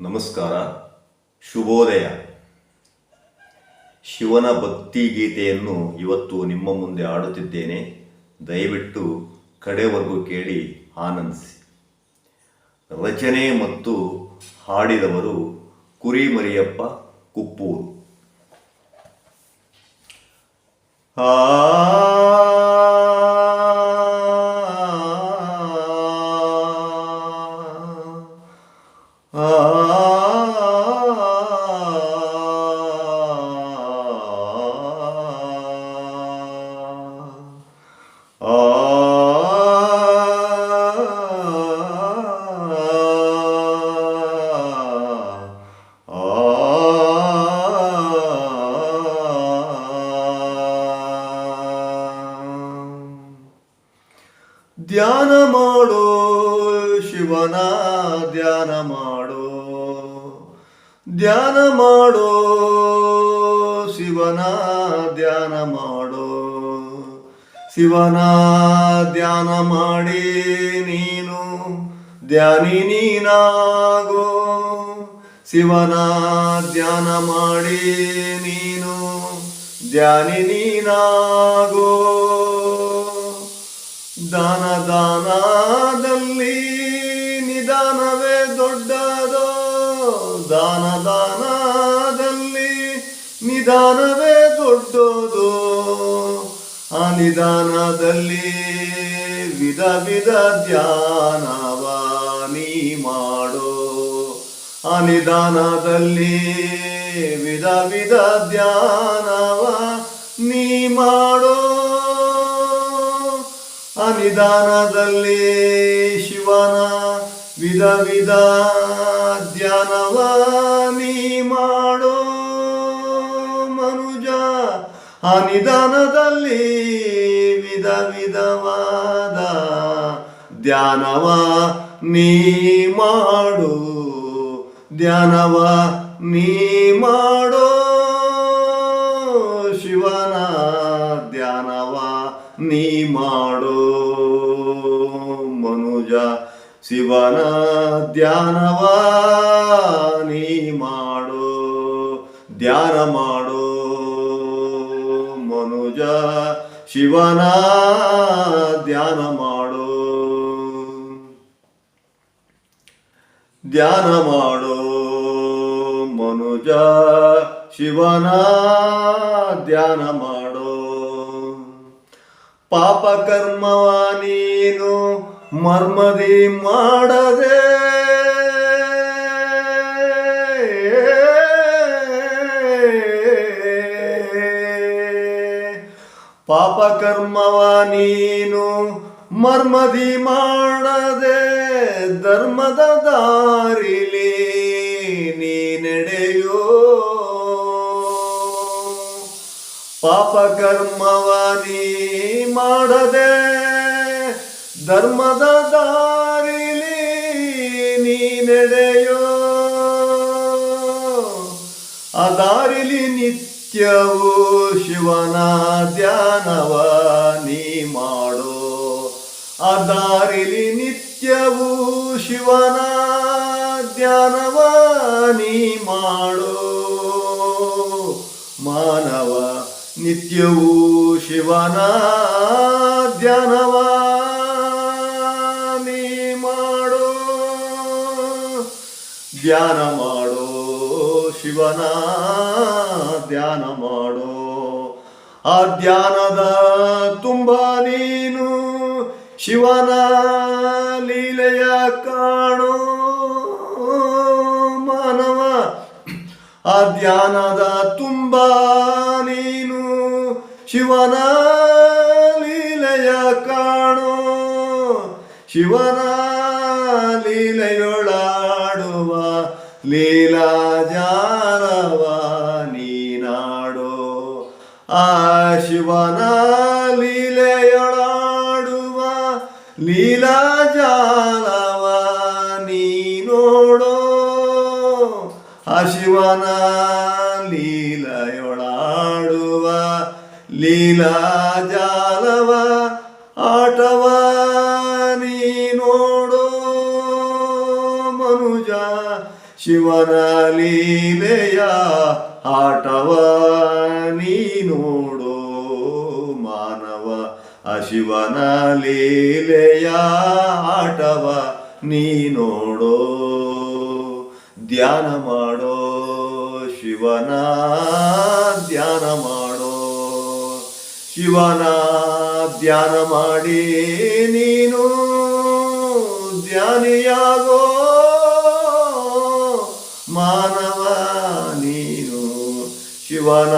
ನಮಸ್ಕಾರ. ಶುಭೋದಯ. ಶಿವನ ಭಕ್ತಿ ಗೀತೆಯನ್ನು ಇವತ್ತು ನಿಮ್ಮ ಮುಂದೆ ಆಡುತ್ತಿದ್ದೇನೆ ದಯವಿಟ್ಟು ಕಡೆವರೆಗೂ ಕೇಳಿ ಆನಂದಿಸಿ. ರಚನೆ ಮತ್ತು ಹಾಡಿದವರು ಕುರಿಮರಿಯಪ್ಪ ಕುಪ್ಪೂರು. ಆ ಧ್ಯಾನ ಮಾಡೋ, ಶಿವನ ಧ್ಯಾನ ಮಾಡೋ. ಧ್ಯಾನ ಮಾಡೋ, ಶಿವನ ಧ್ಯಾನ ಮಾಡೋ. ಶಿವನ ಧ್ಯಾನ ಮಾಡಿ ನೀನು ಧ್ಯಾನಿ ನೀನಾಗೋ ಶಿವನ ಧ್ಯಾನ ಮಾಡಿ ನೀನು ಧ್ಯಾನಿ ನೀನಾಗೋ ನಿಧಾನವೇ ದೊಡ್ಡದು. ಆ ನಿಧಾನದಲ್ಲಿ ವಿಧ ವಿಧ ಧ್ಯಾನವ ನೀ ಮಾಡೋ. ಆ ನಿಧಾನದಲ್ಲಿ ವಿಧ ವಿಧ ಧ್ಯಾನವ ನೀ ಮಾಡೋ ಅನಿದಾನದಲ್ಲಿ ಶಿವನ ವಿಧ ವಿಧ ಧ್ಯಾನವ ನೀ ಮಾಡೋ. ಅನಿದಾನದಲ್ಲಿ ವಿಧ ವಿಧವಾದ ಧ್ಯಾನವ ನೀ ಮಾಡು, ಧ್ಯಾನವ ನೀ ಮಾಡೋ. ಶಿವನ ಧ್ಯಾನವ ನೀ ಮಾಡೋ. ಮನುಜ ಶಿವನ ಧ್ಯಾನವ ಶಿವನ ಧ್ಯಾನ ಮಾಡೋ. ಧ್ಯಾನ ಮಾಡೋ ಮನುಜ ಶಿವನ ಧ್ಯಾನ ಮಾಡೋ. ಪಾಪ ಕರ್ಮವ ನೀನು ಮರ್ಮದಿ ಮಾಡದೆ ಪಾಪ ಕರ್ಮವ ನೀನು ಮರ್ಮದಿ ಮಾಡದೆ ಧರ್ಮದ ದಾರಿಲಿ ನೀ ನಡೆಯೋ ಪಾಪ ಕರ್ಮವ ನೀ ಮಾಡದೆ ಧರ್ಮದ ದಾರಿಲಿ ನೀ ನಡೆಯೋ ಆ ದಾರಿಲಿ ನಿತ್ಯವೂ ಶಿವನ ಧ್ಯಾನವ ನೀ ಮಾಡೋ ಅದಾರಿಲಿ ದಾರಿಲಿ ನಿತ್ಯವೂ ಶಿವನ ಧ್ಯಾನವ ನೀ ಮಾಡೋ ಮಾನವ ನಿತ್ಯವೂ ಶಿವನ ಧ್ಯಾನವ ನೀ ಮಾಡೋ ಧ್ಯಾನ ಮಾಡೋ ಶಿವನ ಧ್ಯಾನ ಮಾಡೋ ಆ ಧ್ಯಾನದ ತುಂಬ ನೀನು ಶಿವನ ಲೀಲೆಯ ಕಾಣೋ ಮಾನವ. ಆ ಧ್ಯಾನದ ತುಂಬ ನೀನು ಶಿವನ ಲೀಲೆಯ ಕಾಣೋ. ಶಿವನ ಲೀಲೆಯೊಳಾಡುವ ಲೀಲಾ ಶಿವನ ಲೀಲೆಯೊಳಾಡುವ ಲೀಲಾ ಜಾಲವ ನೀನೋಡೋ ಆ ಶಿವನ ಲೀಲೆಯೊಳಾಡುವ ಲೀಲಾ ಜಾಲವ ಆಟವ ನೀ ನೋಡೋ. ಮನುಜ ಶಿವನ ಲೀಲೆಯ ಆಟವ ನೀ ನೋಡು. ಆ ಶಿವನ ಲೀಲೆಯ ಆಟವ ನೀ ನೋಡೋ, ಧ್ಯಾನ ಮಾಡೋ, ಶಿವನ ಧ್ಯಾನ ಮಾಡೋ. ಶಿವನ ಧ್ಯಾನ ಮಾಡಿ ನೀನು ಧ್ಯಾನಿಯಾಗೋ, ಮಾನವ ನೀನು. ಶಿವನ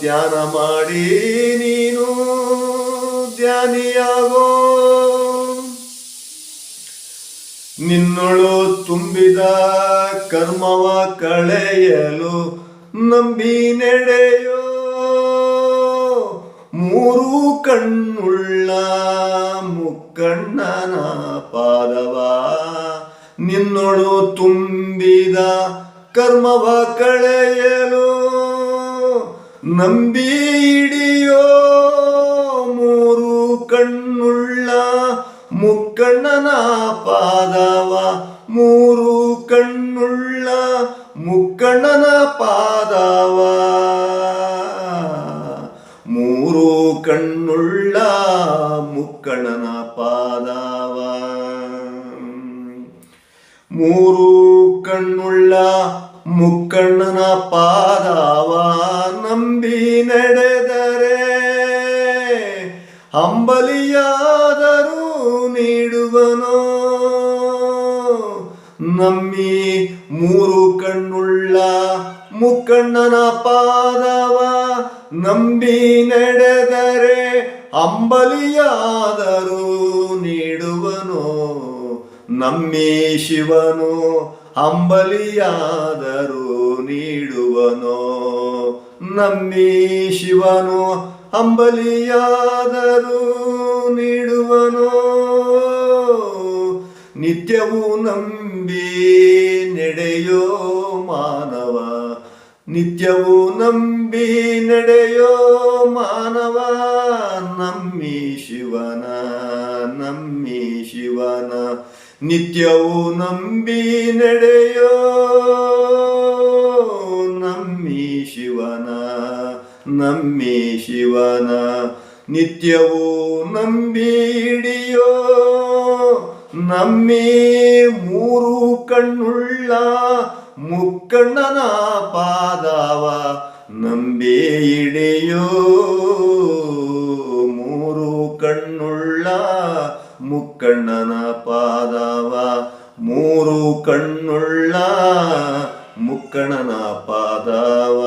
ಧ್ಯಾನ ಮಾಡಿ ನೀನು ಧ್ಯಾನಿಯಾಗೋ ನಿನ್ನೊಳು ತುಂಬಿದ ಕರ್ಮವ ಕಳೆಯಲು ನಂಬಿ ನಡೆಯೋ ಮೂರು ಕಣ್ಣುಳ್ಳ ಮುಕ್ಕಣ್ಣನ ಪಾದವ. ನಿನ್ನೊಳು ತುಂಬಿದ ಕರ್ಮವ ಕಳೆಯಲು ನಂಬಿ ಹಿಡಿಯೋ ಮುಕ್ಕಣ್ಣನ ಪಾದವ, ಮೂರು ಕಣ್ಣುಳ್ಳ ಮುಕ್ಕಣ್ಣನ ಪಾದವ. ಮೂರು ಕಣ್ಣುಳ್ಳ ಮುಕ್ಕಣ್ಣನ ಪಾದವ. ಮೂರು ಕಣ್ಣುಳ್ಳ ಮುಕ್ಕಣ್ಣನ ಪಾದವ ನಂಬಿ ನಡೆದರೆ ಅಂಬಲಿಯಾದರೂ ನಮ್ಮಿ ಮೂರು ಕಣ್ಣುಳ್ಳ ಮುಕ್ಕಣ್ಣನ ಪಾದವ ನಂಬಿ ನಡೆದರೆ ಅಂಬಲಿಯಾದರೂ ನೀಡುವನು, ನಮ್ಮಿ ಶಿವನು ಅಂಬಲಿಯಾದರೂ ನೀಡುವನು, ನಮ್ಮಿ ಶಿವನು ಅಂಬಲಿಯಾದರೂ ನೀಡುವನು. ನಿತ್ಯವೂ ನಂಬಿ ನಡೆಯೋ ಮಾನವ, ನಿತ್ಯವೂ ನಂಬಿ ನಡೆಯೋ ಮಾನವ ನಮ್ಮಿ ಶಿವನ ನಮ್ಮಿ ಶಿವನ, ನಿತ್ಯವೂ ನಂಬಿ ನಡೆಯೋ ನಮ್ಮಿ ಶಿವನ ನಮ್ಮಿ ಶಿವನ, ನಿತ್ಯವೂ ನಂಬಿ ಹಿಡಿಯೋ ನಮ್ಮಿ ಮೂರು ಕಣ್ಣುಳ್ಳ ಮುಕ್ಕಣ್ಣನ ಪಾದವ, ನಂಬಿ ಇಡೆಯೋ ಮೂರು ಕಣ್ಣುಳ್ಳ ಮುಕ್ಕಣ್ಣನ ಪಾದವ, ಮೂರು ಕಣ್ಣುಳ್ಳ ಮುಕ್ಕಣ್ಣನ ಪಾದವ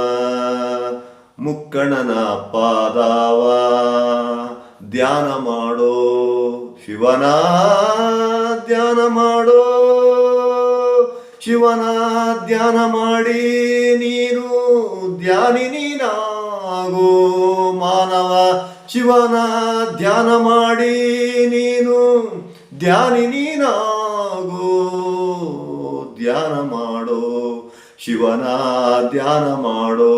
ಮುಕ್ಕಣ್ಣನ ಪಾದವ. ಧ್ಯಾನ ಮಾಡೋ ಶಿವನ ಧ್ಯಾನ ಮಾಡೋ. ಶಿವನ ಧ್ಯಾನ ಮಾಡಿ ನೀನು ಧ್ಯಾನಿ ನೀನಾಗೋ ಮಾನವ ಶಿವನ ಧ್ಯಾನ ಮಾಡಿ ನೀನು ಧ್ಯಾನಿ ನೀನಾಗೋ ಧ್ಯಾನ ಮಾಡೋ. ಶಿವನ ಧ್ಯಾನ ಮಾಡೋ.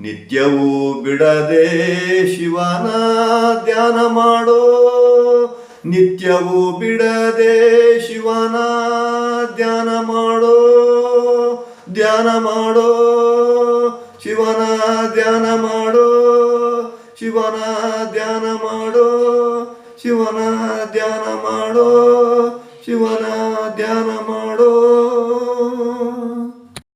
ನಿತ್ಯವೂ ಬಿಡದೆ ಶಿವನ ಧ್ಯಾನ ಮಾಡೋ. ನಿತ್ಯವೂ ಬಿಡದೆ ಶಿವನ ಧ್ಯಾನ ಮಾಡೋ ಧ್ಯಾನ ಮಾಡೋ, ಶಿವನ ಧ್ಯಾನ ಮಾಡೋ, ಶಿವನ ಧ್ಯಾನ ಮಾಡೋ, ಶಿವನ ಧ್ಯಾನ ಮಾಡೋ, ಶಿವನ